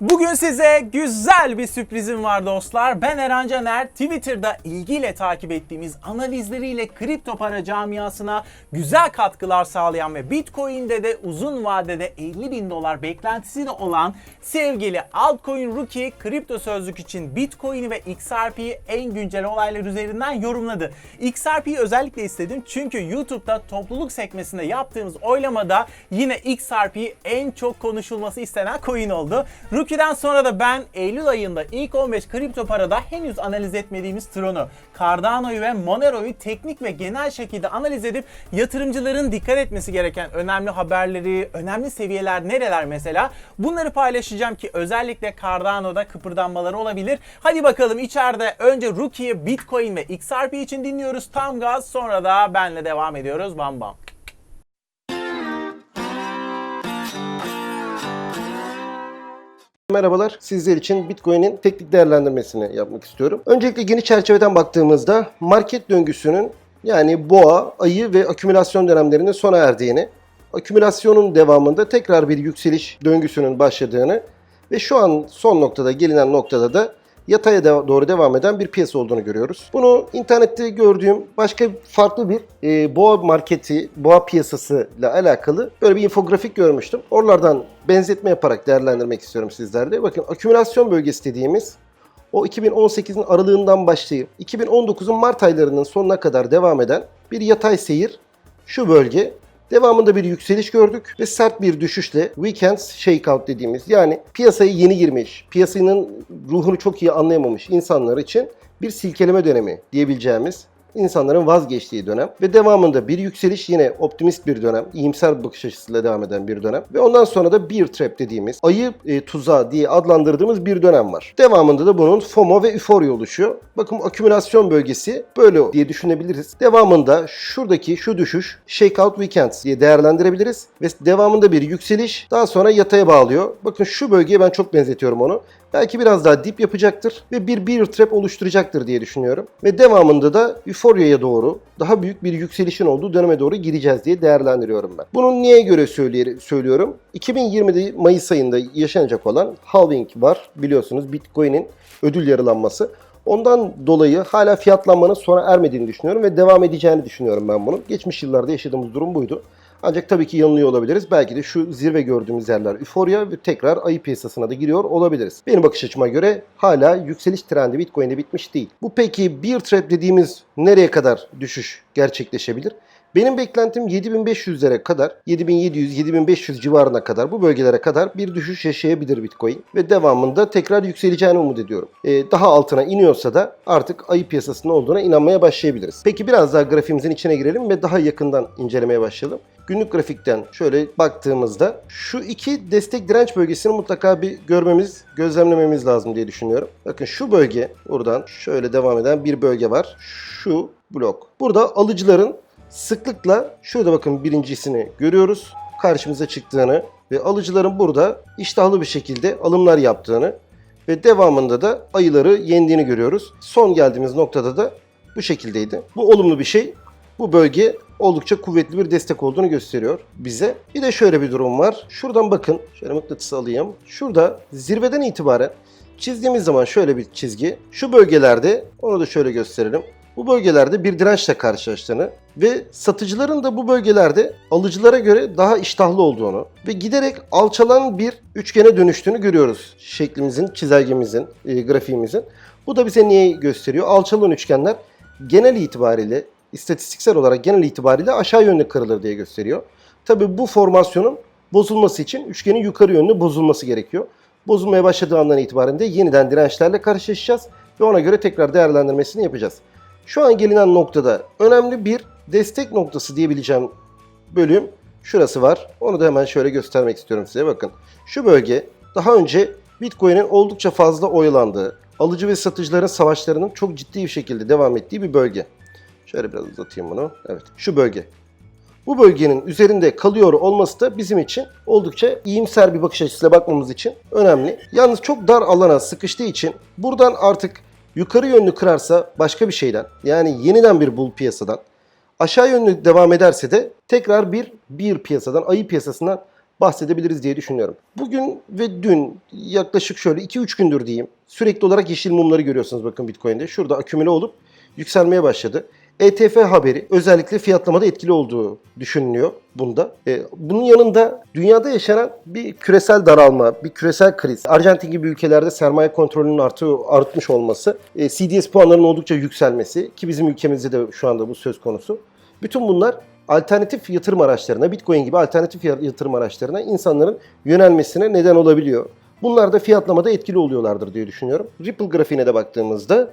Bugün size güzel bir sürprizim var dostlar. Ben Eren Caner. Twitter'da ilgiyle takip ettiğimiz analizleriyle kripto para camiasına güzel katkılar sağlayan ve Bitcoin'de de uzun vadede 50 bin dolar beklentisi de olan sevgili Altcoin Rookie kripto sözlük için Bitcoin'i ve XRP'yi en güncel olaylar üzerinden yorumladı. XRP'yi özellikle istedim çünkü YouTube'da topluluk sekmesinde yaptığımız oylamada yine XRP en çok konuşulması istenen coin oldu. Rookie'den sonra da ben Eylül ayında ilk 15 kripto parada henüz analiz etmediğimiz Tron'u, Cardano'yu ve Monero'yu teknik ve genel şekilde analiz edip yatırımcıların dikkat etmesi gereken önemli haberleri, önemli seviyeler nereler mesela bunları paylaşacağım ki özellikle Cardano'da kıpırdanmaları olabilir. Hadi bakalım içeride önce Rookie'yi Bitcoin ve XRP için dinliyoruz tam gaz sonra da benle devam ediyoruz bam bam. Merhabalar. Sizler için Bitcoin'in teknik değerlendirmesini yapmak istiyorum. Öncelikle geniş çerçeveden baktığımızda market döngüsünün yani boğa, ayı ve akümülasyon dönemlerinin sona erdiğini, akümülasyonun devamında tekrar bir yükseliş döngüsünün başladığını ve şu an son noktada gelinen noktada da yataya de- doğru devam eden bir piyasa olduğunu görüyoruz. Bunu internette gördüğüm başka farklı bir e, boğa marketi, boğa piyasası ile alakalı böyle bir infografik görmüştüm. Oralardan benzetme yaparak değerlendirmek istiyorum sizlerle. Bakın akümülasyon bölgesi dediğimiz o 2018'in aralığından başlayıp 2019'un Mart aylarının sonuna kadar devam eden bir yatay seyir şu bölge. Devamında bir yükseliş gördük ve sert bir düşüşle weekends shakeout dediğimiz yani piyasaya yeni girmiş, piyasanın ruhunu çok iyi anlayamamış insanlar için bir silkeleme dönemi diyebileceğimiz insanların vazgeçtiği dönem ve devamında bir yükseliş yine optimist bir dönem, iyimser bir bakış açısıyla devam eden bir dönem ve ondan sonra da bear trap dediğimiz ayı e, tuzağı diye adlandırdığımız bir dönem var. Devamında da bunun FOMO ve euforia oluşuyor. Bakın akümülasyon bölgesi böyle diye düşünebiliriz. Devamında şuradaki şu düşüş shakeout weekends diye değerlendirebiliriz ve devamında bir yükseliş daha sonra yataya bağlıyor. Bakın şu bölgeye ben çok benzetiyorum onu. Belki biraz daha dip yapacaktır ve bir bear trap oluşturacaktır diye düşünüyorum. Ve devamında da euphoria'ya doğru daha büyük bir yükselişin olduğu döneme doğru gireceğiz diye değerlendiriyorum ben. Bunun niye göre söylüyorum? 2020'de Mayıs ayında yaşanacak olan halving var biliyorsunuz Bitcoin'in ödül yarılanması. Ondan dolayı hala fiyatlanmanın sona ermediğini düşünüyorum ve devam edeceğini düşünüyorum ben bunun. Geçmiş yıllarda yaşadığımız durum buydu. Ancak tabii ki yanılıyor olabiliriz. Belki de şu zirve gördüğümüz yerler euforia ve tekrar ayı piyasasına da giriyor olabiliriz. Benim bakış açıma göre hala yükseliş trendi Bitcoin'de bitmiş değil. Bu peki bear trap dediğimiz nereye kadar düşüş gerçekleşebilir? Benim beklentim 7500'lere kadar, 7700-7500 civarına kadar bu bölgelere kadar bir düşüş yaşayabilir Bitcoin ve devamında tekrar yükseleceğini umut ediyorum. Ee, daha altına iniyorsa da artık ayı piyasasının olduğuna inanmaya başlayabiliriz. Peki biraz daha grafiğimizin içine girelim ve daha yakından incelemeye başlayalım. Günlük grafikten şöyle baktığımızda şu iki destek direnç bölgesini mutlaka bir görmemiz, gözlemlememiz lazım diye düşünüyorum. Bakın şu bölge buradan şöyle devam eden bir bölge var. Şu blok. Burada alıcıların sıklıkla şurada bakın birincisini görüyoruz. Karşımıza çıktığını ve alıcıların burada iştahlı bir şekilde alımlar yaptığını ve devamında da ayıları yendiğini görüyoruz. Son geldiğimiz noktada da bu şekildeydi. Bu olumlu bir şey. Bu bölge oldukça kuvvetli bir destek olduğunu gösteriyor bize. Bir de şöyle bir durum var. Şuradan bakın. Şöyle mıknatısı alayım. Şurada zirveden itibaren çizdiğimiz zaman şöyle bir çizgi. Şu bölgelerde onu da şöyle gösterelim. Bu bölgelerde bir dirençle karşılaştığını ve satıcıların da bu bölgelerde alıcılara göre daha iştahlı olduğunu ve giderek alçalan bir üçgene dönüştüğünü görüyoruz. Şeklimizin, çizelgemizin, e, grafiğimizin. Bu da bize niye gösteriyor? Alçalan üçgenler genel itibariyle istatistiksel olarak genel itibariyle aşağı yönlü kırılır diye gösteriyor. Tabi bu formasyonun bozulması için üçgenin yukarı yönlü bozulması gerekiyor. Bozulmaya başladığı andan itibaren de yeniden dirençlerle karşılaşacağız ve ona göre tekrar değerlendirmesini yapacağız. Şu an gelinen noktada önemli bir destek noktası diyebileceğim bölüm şurası var. Onu da hemen şöyle göstermek istiyorum size. Bakın şu bölge daha önce Bitcoin'in oldukça fazla oyalandığı, alıcı ve satıcıların savaşlarının çok ciddi bir şekilde devam ettiği bir bölge. Şöyle biraz uzatayım bunu. Evet şu bölge. Bu bölgenin üzerinde kalıyor olması da bizim için oldukça iyimser bir bakış açısıyla bakmamız için önemli. Yalnız çok dar alana sıkıştığı için buradan artık yukarı yönlü kırarsa başka bir şeyden yani yeniden bir bull piyasadan aşağı yönlü devam ederse de tekrar bir bir piyasadan ayı piyasasından bahsedebiliriz diye düşünüyorum. Bugün ve dün yaklaşık şöyle 2-3 gündür diyeyim sürekli olarak yeşil mumları görüyorsunuz bakın Bitcoin'de. Şurada akümüle olup yükselmeye başladı. ETF haberi özellikle fiyatlamada etkili olduğu düşünülüyor bunda. Ee, bunun yanında dünyada yaşanan bir küresel daralma, bir küresel kriz, Arjantin gibi ülkelerde sermaye kontrolünün artı, artmış olması, e, CDS puanlarının oldukça yükselmesi ki bizim ülkemizde de şu anda bu söz konusu. Bütün bunlar alternatif yatırım araçlarına, Bitcoin gibi alternatif yatırım araçlarına insanların yönelmesine neden olabiliyor. Bunlar da fiyatlamada etkili oluyorlardır diye düşünüyorum. Ripple grafiğine de baktığımızda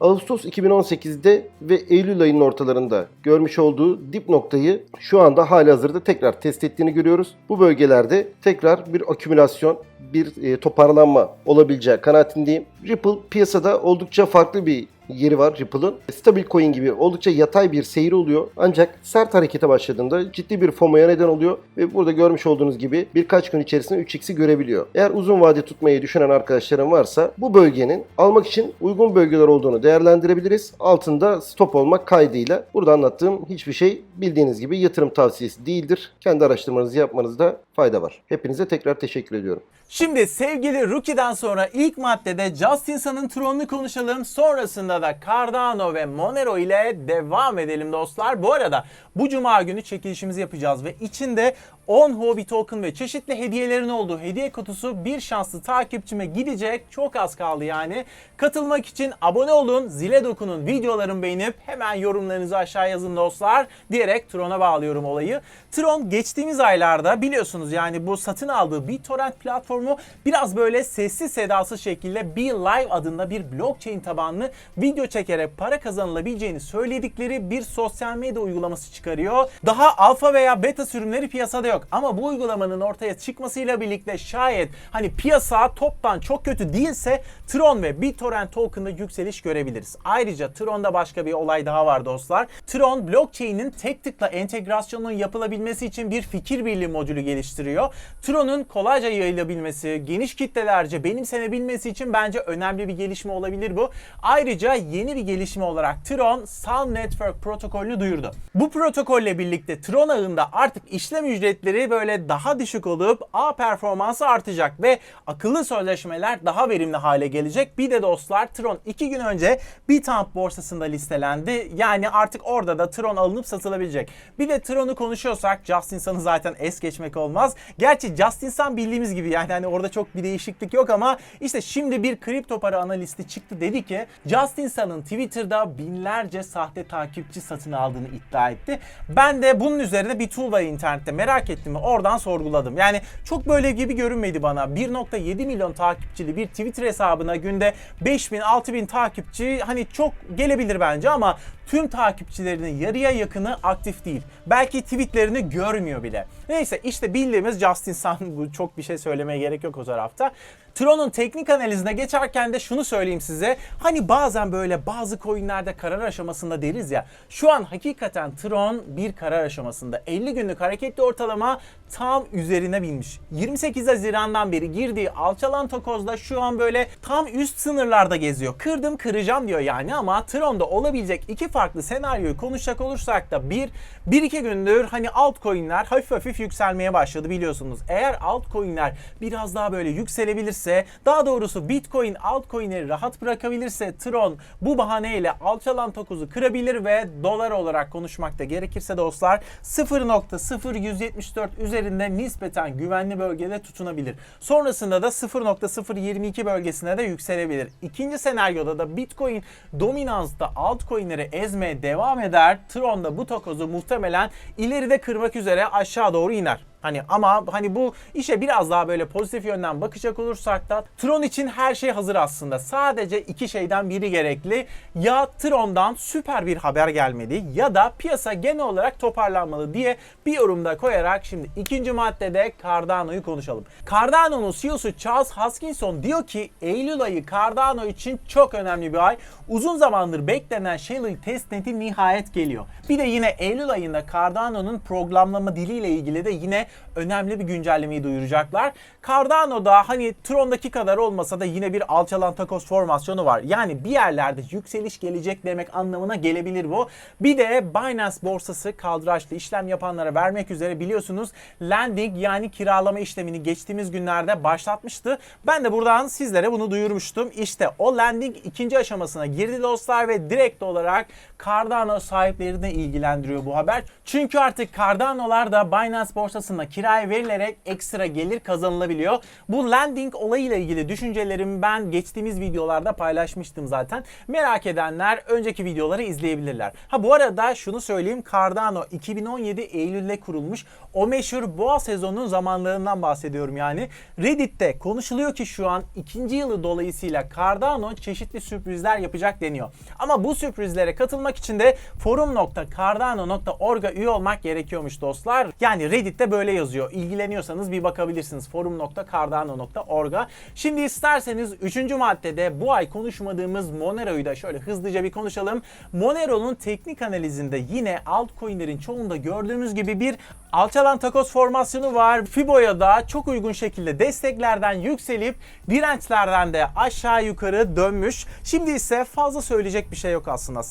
Ağustos 2018'de ve Eylül ayının ortalarında görmüş olduğu dip noktayı şu anda hali hazırda tekrar test ettiğini görüyoruz. Bu bölgelerde tekrar bir akümülasyon, bir e, toparlanma olabileceği kanaatindeyim. Ripple piyasada oldukça farklı bir yeri var Ripple'ın. Stabil coin gibi oldukça yatay bir seyri oluyor. Ancak sert harekete başladığında ciddi bir FOMO'ya neden oluyor ve burada görmüş olduğunuz gibi birkaç gün içerisinde 3x'i görebiliyor. Eğer uzun vade tutmayı düşünen arkadaşlarım varsa bu bölgenin almak için uygun bölgeler olduğunu değerlendirebiliriz. Altında stop olmak kaydıyla. Burada anlattığım hiçbir şey bildiğiniz gibi yatırım tavsiyesi değildir. Kendi araştırmanızı yapmanızda fayda var. Hepinize tekrar teşekkür ediyorum. Şimdi sevgili Rookie'den sonra ilk maddede Justin Sun'ın tronunu konuşalım. Sonrasında da Cardano ve Monero ile devam edelim dostlar. Bu arada bu cuma günü çekilişimizi yapacağız ve içinde 10 Hobby Token ve çeşitli hediyelerin olduğu hediye kutusu bir şanslı takipçime gidecek. Çok az kaldı yani. Katılmak için abone olun, zile dokunun, videolarımı beğenip hemen yorumlarınızı aşağı yazın dostlar diyerek Tron'a bağlıyorum olayı. Tron geçtiğimiz aylarda biliyorsunuz yani bu satın aldığı BitTorrent platformu biraz böyle sessiz sedasız şekilde Be Live adında bir blockchain tabanlı video çekerek para kazanılabileceğini söyledikleri bir sosyal medya uygulaması çıkarıyor. Daha alfa veya beta sürümleri piyasada yok ama bu uygulamanın ortaya çıkmasıyla birlikte şayet hani piyasa toptan çok kötü değilse Tron ve BitTorrent token'da yükseliş görebiliriz. Ayrıca Tron'da başka bir olay daha var dostlar. Tron blockchain'in tek tıkla entegrasyonun yapılabilmesi için bir fikir birliği modülü geliştiriyor. Tron'un kolayca yayılabilmesi, geniş kitlelerce benimsenebilmesi için bence önemli bir gelişme olabilir bu. Ayrıca yeni bir gelişme olarak Tron Sound Network protokolünü duyurdu. Bu protokolle birlikte Tron ağında artık işlem ücretleri böyle daha düşük olup ağ performansı artacak ve akıllı sözleşmeler daha verimli hale gelecek. Bir de dostlar Tron 2 gün önce Bitstamp borsasında listelendi. Yani artık orada da Tron alınıp satılabilecek. Bir de Tron'u konuşuyorsak Justin Sun'ı zaten es geçmek olmaz. Gerçi Justin Sun bildiğimiz gibi yani hani orada çok bir değişiklik yok ama işte şimdi bir kripto para analisti çıktı dedi ki Justin Sun'ın Twitter'da binlerce sahte takipçi satın aldığını iddia etti. Ben de bunun üzerine bir tool internette merak ettim ve oradan sorguladım. Yani çok böyle gibi görünmedi bana. 1.7 milyon takipçili bir Twitter hesabına günde 5000 6000 takipçi hani çok gelebilir bence ama tüm takipçilerinin yarıya yakını aktif değil. Belki tweetlerini görmüyor bile. Neyse işte bildiğimiz Justin Sun çok bir şey söylemeye gerek yok o tarafta. Tron'un teknik analizine geçerken de şunu söyleyeyim size. Hani bazen böyle bazı coinlerde karar aşamasında deriz ya. Şu an hakikaten Tron bir karar aşamasında. 50 günlük hareketli ortalama tam üzerine binmiş. 28 Haziran'dan beri girdiği alçalan takozda şu an böyle tam üst sınırlarda geziyor. Kırdım kıracağım diyor yani ama Tron'da olabilecek iki farklı senaryoyu konuşacak olursak da bir, bir iki gündür hani altcoin'ler hafif hafif yükselmeye başladı biliyorsunuz. Eğer altcoin'ler biraz daha böyle yükselebilirse daha doğrusu Bitcoin altcoin'leri rahat bırakabilirse Tron bu bahaneyle alçalan takozu kırabilir ve dolar olarak konuşmakta gerekirse dostlar 0.0174 üzerinde nispeten güvenli bölgede tutunabilir. Sonrasında da 0.022 bölgesine de yükselebilir. İkinci senaryoda da Bitcoin dominansta altcoin'leri ezmeye devam eder. Tron da bu takozu muhtemelen ileride kırmak üzere aşağı doğru iner. Hani ama hani bu işe biraz daha böyle pozitif yönden bakacak olursak da Tron için her şey hazır aslında. Sadece iki şeyden biri gerekli. Ya Tron'dan süper bir haber gelmedi ya da piyasa genel olarak toparlanmalı diye bir yorumda koyarak şimdi ikinci maddede Cardano'yu konuşalım. Cardano'nun CEO'su Charles Hoskinson diyor ki Eylül ayı Cardano için çok önemli bir ay. Uzun zamandır beklenen Shelley testneti nihayet geliyor. Bir de yine Eylül ayında Cardano'nun programlama diliyle ilgili de yine önemli bir güncellemeyi duyuracaklar. Cardano'da hani Tron'daki kadar olmasa da yine bir alçalan takoz formasyonu var. Yani bir yerlerde yükseliş gelecek demek anlamına gelebilir bu. Bir de Binance borsası kaldıraçlı işlem yapanlara vermek üzere biliyorsunuz lending yani kiralama işlemini geçtiğimiz günlerde başlatmıştı. Ben de buradan sizlere bunu duyurmuştum. İşte o lending ikinci aşamasına girdi dostlar ve direkt olarak Cardano sahiplerini ilgilendiriyor bu haber. Çünkü artık Cardano'lar da Binance borsasına kiraya verilerek ekstra gelir kazanılabiliyor. Bu lending olayıyla ilgili düşüncelerimi ben geçtiğimiz videolarda paylaşmıştım zaten. Merak edenler önceki videoları izleyebilirler. Ha bu arada şunu söyleyeyim Cardano 2017 Eylül'de kurulmuş. O meşhur boğa sezonunun zamanlarından bahsediyorum yani. Reddit'te konuşuluyor ki şu an ikinci yılı dolayısıyla Cardano çeşitli sürprizler yapacak deniyor. Ama bu sürprizlere katılmak için de forum.cardano.org'a üye olmak gerekiyormuş dostlar. Yani Reddit'te böyle yazıyor. İlgileniyorsanız bir bakabilirsiniz forum.cardano.org'a. Şimdi isterseniz 3. maddede bu ay konuşmadığımız Monero'yu da şöyle hızlıca bir konuşalım. Monero'nun teknik analizinde yine altcoin'lerin çoğunda gördüğümüz gibi bir alçalan takoz formasyonu var. Fibo'ya da çok uygun şekilde desteklerden yükselip dirençlerden de aşağı yukarı dönmüş. Şimdi ise fazla söyleyecek bir şey yok aslında.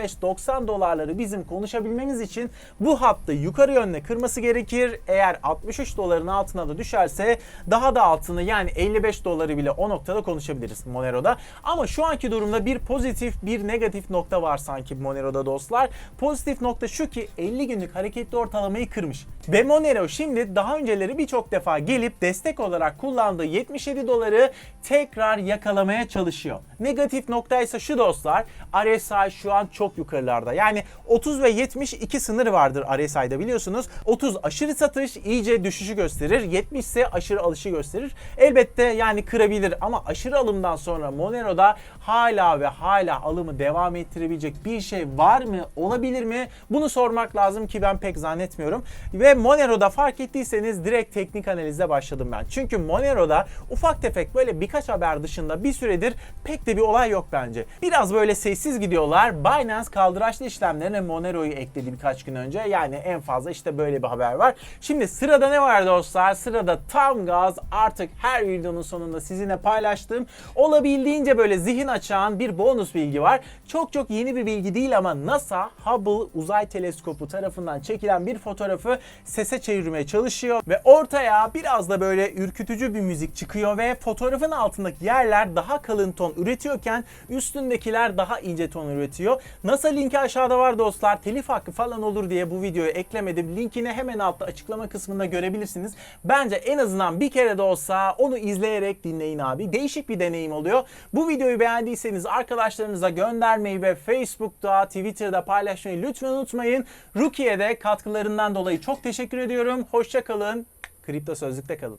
85-90 dolarları bizim konuşabilmemiz için bu hattı yukarı yönde kırması gerekir. Eğer 63 doların altına da düşerse daha da altını yani 55 doları bile o noktada konuşabiliriz Monero'da. Ama şu anki durumda bir pozitif bir negatif nokta var sanki Monero'da dostlar. Pozitif nokta şu ki 50 günlük hareketli ortalamayı kırmış. Ve Monero şimdi daha önceleri birçok defa gelip destek olarak kullandığı 77 doları tekrar yakalamaya çalışıyor. Negatif nokta ise şu dostlar. RSI şu an çok yukarılarda. Yani 30 ve 72 sınırı vardır RSI'da biliyorsunuz. 30 aşırı satış iyice düşüşü gösterir. 70 ise aşırı alışı gösterir. Elbette yani kırabilir ama aşırı alımdan sonra Monero'da hala ve hala alımı devam ettirebilecek bir şey var mı? Olabilir mi? Bunu sormak lazım ki ben pek zannetmiyorum. Ve Monero'da fark ettiyseniz direkt teknik analize başladım ben. Çünkü Monero'da ufak tefek böyle birkaç haber dışında bir süredir pek de bir olay yok bence. Biraz böyle sessiz gidiyorlar. Binance kaldıraçlı işlemlerine Monero'yu ekledi birkaç gün önce. Yani en fazla işte böyle bir haber var. Şimdi sırada ne var dostlar? Sırada tam gaz artık her videonun sonunda sizinle paylaştığım olabildiğince böyle zihin açan bir bonus bilgi var. Çok çok yeni bir bilgi değil ama NASA Hubble Uzay Teleskopu tarafından çekilen bir fotoğrafı sese çevirmeye çalışıyor ve ortaya biraz da böyle ürkütücü bir müzik çıkıyor ve fotoğrafın altındaki yerler daha kalın ton üretiyorken üstündekiler daha ince ton üretiyor. NASA linki aşağıda var dostlar. Telif hakkı falan olur diye bu videoyu eklemedim. Linkini hemen altta açıklama kısmında görebilirsiniz. Bence en azından bir kere de olsa onu izleyerek dinleyin abi. Değişik bir deneyim oluyor. Bu videoyu beğendiyseniz arkadaşlarınıza göndermeyi ve Facebook'ta, Twitter'da paylaşmayı lütfen unutmayın. Rukiye de katkılarından dolayı çok teşekkür ediyorum. Hoşça kalın. Kripto Sözlük'te kalın.